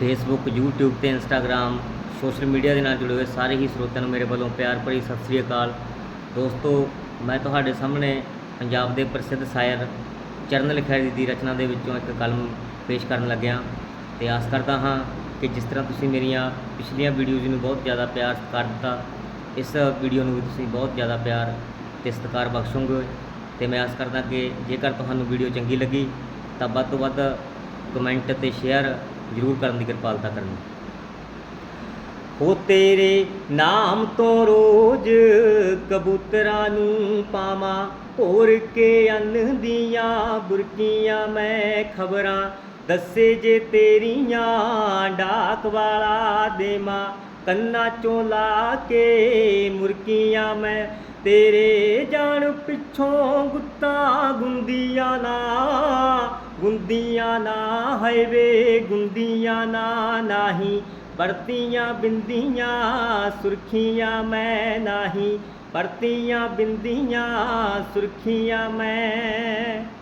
Facebook YouTube ਤੇ Instagram social media ਦੇ ਨਾਲ ਜੁੜੇ ਹੋਏ ਸਾਰੇ ਹੀ ਸਰੋਤਿਆਂ ਨੂੰ ਮੇਰੇ ਵੱਲੋਂ ਪਿਆਰ ਭਰੀ ਸਤਿ ਸ੍ਰੀ ਅਕਾਲ। ਦੋਸਤੋ, ਮੈਂ ਤੁਹਾਡੇ ਸਾਹਮਣੇ ਪੰਜਾਬ ਦੇ ਪ੍ਰਸਿੱਧ ਸ਼ਾਇਰ ਚਰਨ ਲਿਖਾਰੀ ਦੀ ਰਚਨਾ ਦੇ ਵਿੱਚੋਂ ਇੱਕ ਕਲਮ ਪੇਸ਼ ਕਰਨ ਲੱਗਿਆ ਤੇ ਆਸ ਕਰਦਾ ਹਾਂ ਕਿ ਜਿਸ ਤਰ੍ਹਾਂ ਤੁਸੀਂ ਮੇਰੀਆਂ ਪਿਛਲੀਆਂ ਵੀਡੀਓਜ਼ ਨੂੰ ਬਹੁਤ ਜ਼ਿਆਦਾ ਪਿਆਰ ਸਤਿਕਾਰ ਦਿੱਤਾ, ਇਸ ਵੀਡੀਓ ਨੂੰ ਵੀ ਤੁਸੀਂ ਬਹੁਤ ਜ਼ਿਆਦਾ ਪਿਆਰ ਤੇ ਸਤਿਕਾਰ ਬਖਸ਼ੋਗੇ ਤੇ ਮੈਂ ਆਸ ਕਰਦਾ ਕਿ ਜੇਕਰ ਤੁਹਾਨੂੰ ਵੀਡੀਓ ਚੰਗੀ ਲੱਗੀ ਤਾਂ ਵੱਧ ਤੋਂ ਵੱਧ ਕਮੈਂਟ ਤੇ ਸ਼ੇਅਰ ਜ਼ਰੂਰ ਕਰਨ ਦੀ ਕਿਰਪਾਲਤਾ ਕਰਨੀ। ਹੋ ਤੇਰੇ ਨਾਮ ਤੋਂ ਰੋਜ਼ ਕਬੂਤਰਾਂ ਨੂੰ ਪਾਵਾਂ, ਹੋਰ ਕੇ ਅੰਨ ਦੀਆਂ ਬੁਰਕੀਆਂ ਮੈਂ ਖਬਰਾਂ, ਦੱਸੇ ਜੇ ਤੇਰੀਆਂ ਡਾਕ ਵਾਲਾ ਦੇਮਾ ਕੰਨਾਂ ਚੋਂ ਲਾ ਕੇ ਮੁਰਕੀਆਂ ਮੈਂ, ਤੇਰੇ ਜਾਣ ਪਿੱਛੋਂ ਗੁੱਤਾਂ ਗੁੰਦੀਆਂ ਨਾ ਗੁੰਦੀਆਂ ਨਾ ਹੈ ਵੇ, ਗੁੰਦੀਆਂ ਨਾ ਨਾਹੀ ਪਰਤੀਆਂ ਬਿੰਦੀਆਂ, ਸੁਰਖੀਆਂ ਮੈਂ ਨਾਹੀ ਪਰਤੀਆਂ ਬਿੰਦੀਆਂ, ਸੁਰਖੀਆਂ ਮੈਂ।